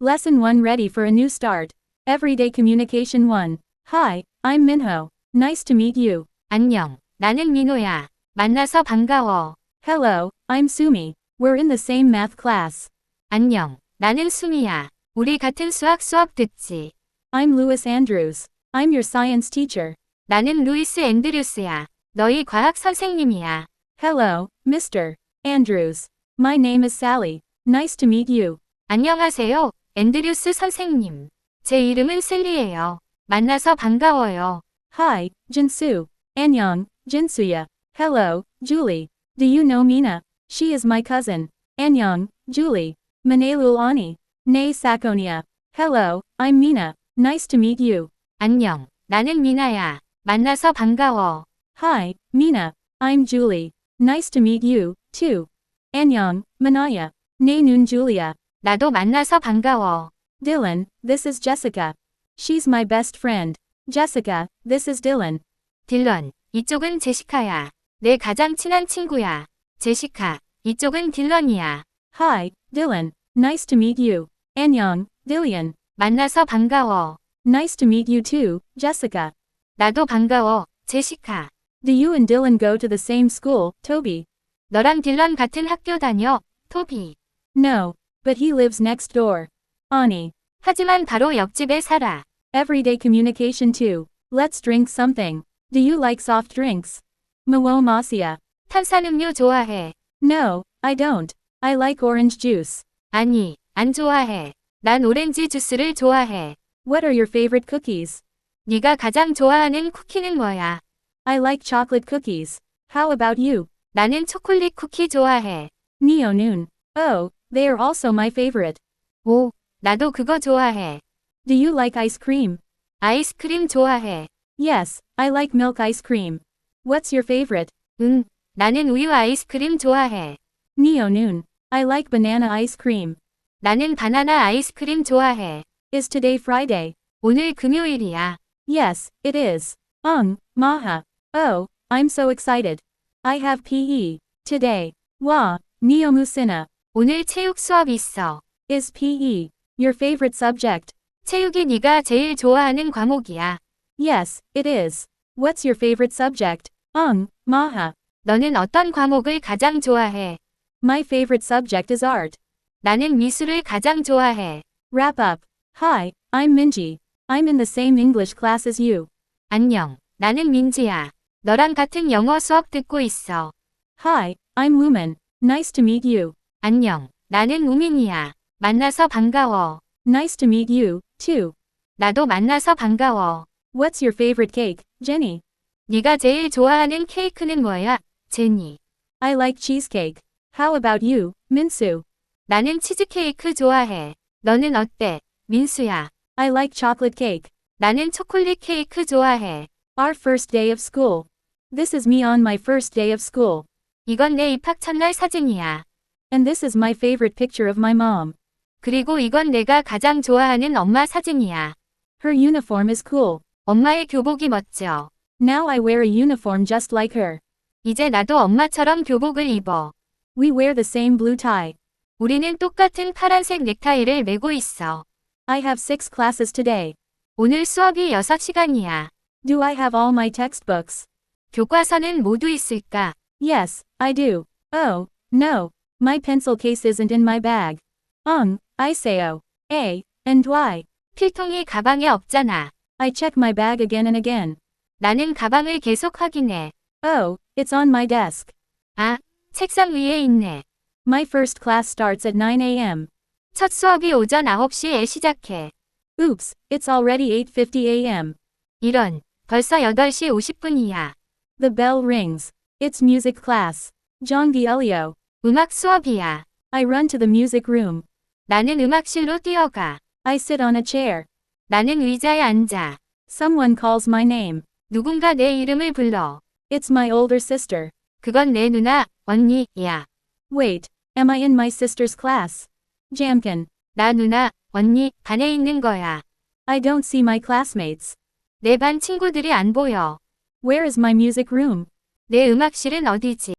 Lesson 1 ready for a new start. Everyday Communication 1. Hi, I'm Minho. Nice to meet you. 안녕. 나는 민호야. 만나서 반가워. Hello, I'm Sumi. We're in the same math class. 안녕. 나는 수미야. 우리 같은 수학 수업 듣지. I'm Louis Andrews. I'm your science teacher. 나는 루이스 앤드류스야. 너희 과학 선생님이야. Hello, Mr. Andrews. My name is Sally. Nice to meet you. 안녕하세요. 앤드류스 선생님. 제 이름은 셀리예요. 만나서 반가워요. Hi, Jinsu. Annyeong, Jinsuya. Hello, Julie. Do you know Mina? She is my cousin. Annyeong, Julie. Manelul Ani. Ne Sakonia. Hello, I'm Mina. Nice to meet you. 안녕. 나는 미나야. 만나서 반가워. Hi, Mina. I'm Julie. Nice to meet you, too. Annyeong, Manaya. Ne Noon Julia. 나도 만나서 반가워. Dylan, this is Jessica. She's my best friend. Jessica, this is Dylan. 딜런, 이쪽은 제시카야. 내 가장 친한 친구야. 제시카, 이쪽은 딜런이야. Hi, Dylan. Nice to meet you. Annyeong, Dillian. 만나서 반가워. Nice to meet you too, Jessica. 나도 반가워, 제시카. Do you and Dylan go to the same school, Toby? 너랑 딜런 같은 학교 다녀, 토비. No, but he lives next door. Ani. 하지만 바로 옆집에 살아. Everyday communication 2. Let's drink something. Do you like soft drinks? Mawomasia. 탄산음료 좋아해. No, I don't. I like orange juice. 아니, 안 좋아해. 난 오렌지 주스를 좋아해. What are your favorite cookies? 네가 가장 좋아하는 쿠키는 뭐야? I like chocolate cookies. How about you? 나는 초콜릿 쿠키 좋아해. Neo Noon. Oh, they are also my favorite. 오, 나도 그거 좋아해. Do you like ice cream? 아이스크림 좋아해. Yes, I like milk ice cream. What's your favorite? 응, 나는 우유 아이스크림 좋아해. Neo Noon. I like banana ice cream. 나는 바나나 아이스크림 좋아해. Is today Friday? 오늘 금요일이야. Yes, it is. Ung, Maha. Oh, I'm so excited. I have PE. Today. Wa, Neomusina. 오늘 체육 수업 있어. Is PE your favorite subject? 체육이 네가 제일 좋아하는 과목이야. Yes, it is. What's your favorite subject? Ung, Maha. 너는 어떤 과목을 가장 좋아해? My favorite subject is art. 나는 미술을 가장 좋아해. Wrap up. Hi, I'm Minji. I'm in the same English class as you. 안녕. 나는 민지야. 너랑 같은 영어 수업 듣고 있어. Hi, I'm Lumen. Nice to meet you. 안녕. 나는 우민이야. 만나서 반가워. Nice to meet you, too. 나도 만나서 반가워. What's your favorite cake, Jenny? 네가 제일 좋아하는 케이크는 뭐야? 제니. I like cheesecake. How about you, Minsu? 나는 치즈케이크 좋아해. 너는 어때? 민수야. I like chocolate cake. 나는 초콜릿 케이크 좋아해. Our first day of school. This is me on my first day of school. 이건 내 입학 첫날 사진이야. And this is my favorite picture of my mom. 그리고 이건 내가 가장 좋아하는 엄마 사진이야. Her uniform is cool. 엄마의 교복이 멋져. Now I wear a uniform just like her. 이제 나도 엄마처럼 교복을 입어. We wear the same blue tie. 우리는 똑같은 파란색 넥타이를 메고 있어. I have six classes today. 오늘 수업이 6시간이야. Do I have all my textbooks? 교과서는 모두 있을까? Yes, I do. Oh, no. My pencil case isn't in my bag. Ung, I say oh. A, and Y. 필통이 가방에 없잖아. I check my bag again and again. 나는 가방을 계속 확인해. Oh, it's on my desk. 아, 책상 위에 있네. My first class starts at 9 a.m. 첫 수업이 오전 9시에 시작해. Oops, it's already 8:50 a.m. 이런, 벌써 8시 50분이야. The bell rings. It's music class. Jonggi Elio. 음악 수업이야. I run to the music room. 나는 음악실로 뛰어가. I sit on a chair. 나는 의자에 앉아. Someone calls my name. 누군가 내 이름을 불러. It's my older sister. 그건 내 누나, 언니야. Wait, am I in my sister's class? Jamkin. 나 누나, 언니, 반에 있는 거야. I don't see my classmates. 내 반 친구들이 안 보여. Where is my music room? 내 음악실은 어디지?